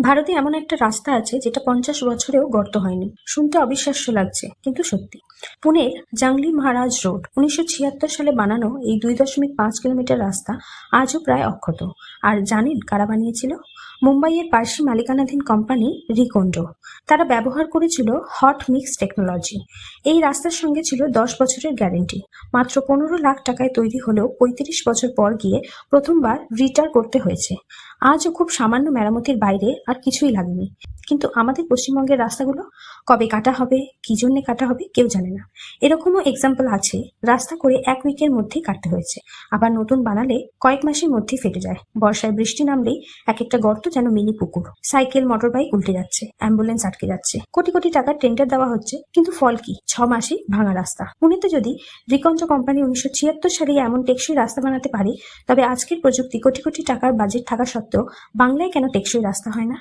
ভারতে এমন একটা রাস্তা আছে যেটা পঞ্চাশ বছরেও গর্ত হয়নি। শুনতে অবিশ্বাস্য লাগছে, কিন্তু সত্যি। পুনের জাংলি মহারাজ রোড, উনিশশো ছিয়াত্তর সালে বানানো এই দুই দশমিক পাঁচ কিলোমিটার রাস্তা আজও প্রায় অক্ষত। আর জানেন কারা বানিয়েছিল? মুম্বাইয়ের পার্সি মালিকানাধীন কোম্পানি রিকন্ডো। তারা ব্যবহার করেছিল হট মিক্স টেকনোলজি। এই রাস্তার সঙ্গে ছিল দশ বছরের গ্যারেন্টি। মাত্র পনেরো লাখ টাকায় তৈরি হলেও পঁয়ত্রিশ বছর পর গিয়ে প্রথমবার রিটার করতে হয়েছে। আজও খুব সামান্য মেরামতির বাইরে আর কিছুই লাগেনি কিন্তু আমাদের পশ্চিমবঙ্গের রাস্তাগুলো কবে কাটা হবে, কি জন্যে কাটা হবে কেউ জানে না। এরকমও এক্সাম্পল আছে, রাস্তা করে এক উইকের মধ্যেই কাটতে হয়েছে। আবার নতুন বানালে কয়েক মাসের মধ্যে ফেটে যায়। বর্ষায় বৃষ্টি নামলেই এক একটা গর্ত যেন মিনি পুকুর। সাইকেল মোটর বাইক উল্টে যাচ্ছে অ্যাম্বুলেন্স আটকে যাচ্ছে। কোটি কোটি টাকার টেন্ডার দেওয়া হচ্ছে, কিন্তু ফল কি? ছ মাসে ভাঙা রাস্তা। পুনেতে যদি রিকঞ্জ কোম্পানি উনিশশো ছিয়াত্তর সালে এমন টেকসই রাস্তা বানাতে পারে, তবে আজকের প্রযুক্তি কোটি কোটি টাকার বাজেট থাকা সত্ত্বেও বাংলায় কেন টেকসই রাস্তা হয় না?